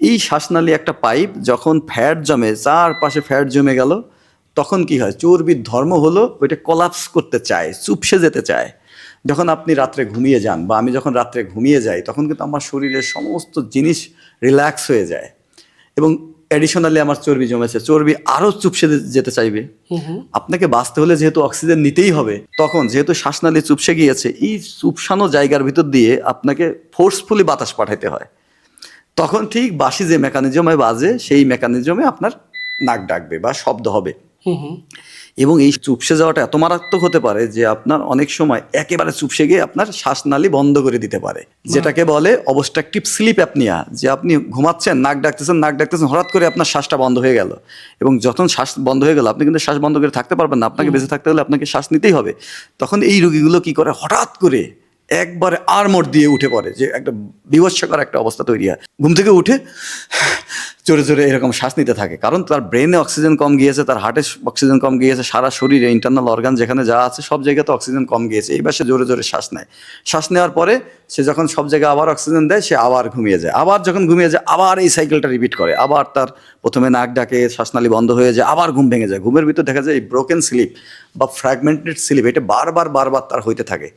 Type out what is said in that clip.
এই শ্বাসনালী একটা পাইপ যখন ফ্যাট জমে চারপাশে ফ্যাট জমে গেল তখন কি হয়? চর্বির ধর্ম হলো ওইটা কলাপস করতে চায় চুপসে যেতে চায়। যখন আপনি রাত্রে ঘুমিয়ে যান বা আমি যখন রাত্রে ঘুমিয়ে যাই তখন কিন্তু আমার শরীরের সমস্ত জিনিস রিল্যাক্স হয়ে যায়। এবং অ্যাডিশনালি আমার চর্বি জমেছে। চর্বি আরও চুপসে যেতে চাইবে। আপনাকে বাঁচতে হলে যেহেতু অক্সিজেন নিতেই হবে তখন যেহেতু শ্বাসনালী চুপসে গিয়েছে এই চুপসানো জায়গার ভিতর দিয়ে আপনাকে ফোর্সফুলি বাতাস পাঠাইতে হয়। তখন ঠিক বাসি যে মেকানিজমে বাজে সেই মেকানিজমে আপনার নাক ডাকবে বা শব্দ হবে। এবং এই চুপসে যাওয়াটা এত মারাত্মক হতে পারে যে আপনার অনেক সময় একেবারে চুপসে গিয়ে আপনার শ্বাসনালী বন্ধ করে দিতে পারে। যেটাকে বলে অবস্ট্রাকটিভ স্লিপ অ্যাপনিয়া যে আপনি ঘুমাচ্ছেন নাক ডাকতেছেন নাক ডাকতেছেন হঠাৎ করে আপনার শ্বাসটা বন্ধ হয়ে গেল। এবং যখন শ্বাস বন্ধ হয়ে গেল আপনি কিন্তু শ্বাস বন্ধ করে থাকতে পারবেন না। আপনাকে বেঁচে থাকতে হলে আপনাকে শ্বাস নিতেই হবে। তখন এই রোগীগুলো কি করে? হঠাৎ করে একবারে আরমোট দিয়ে উঠে পড়ে, যে একটা বিভৎসকর একটা অবস্থা তৈরি হয়। ঘুম থেকে উঠে জোরে জোরে এরকম শ্বাস নিতে থাকে, কারণ তার ব্রেনে অক্সিজেন কম গিয়েছে, তার হার্টে অক্সিজেন কম গিয়েছে, সারা শরীরে ইন্টারনাল অর্গান যেখানে যা আছে সব জায়গাতে অক্সিজেন কম গিয়েছে এইবার সে জোরে জোরে শ্বাস নেয়। শ্বাস নেওয়ার পরে সে যখন সব জায়গায় আবার অক্সিজেন দেয়, সে আবার ঘুমিয়ে যায়। আবার যখন ঘুমিয়ে যায়, আবার এই সাইকেলটা রিপিট করে। আবার তার প্রথমে নাক ডাকে শ্বাসনালী বন্ধ হয়ে যায়, আবার ঘুম ভেঙে যায়। ঘুমের ভিতর দেখা যায় এই ব্রোকেন স্লিপ বা ফ্র্যাগমেন্টেড স্লিপ এটা বারবার বারবার তার হইতে থাকে।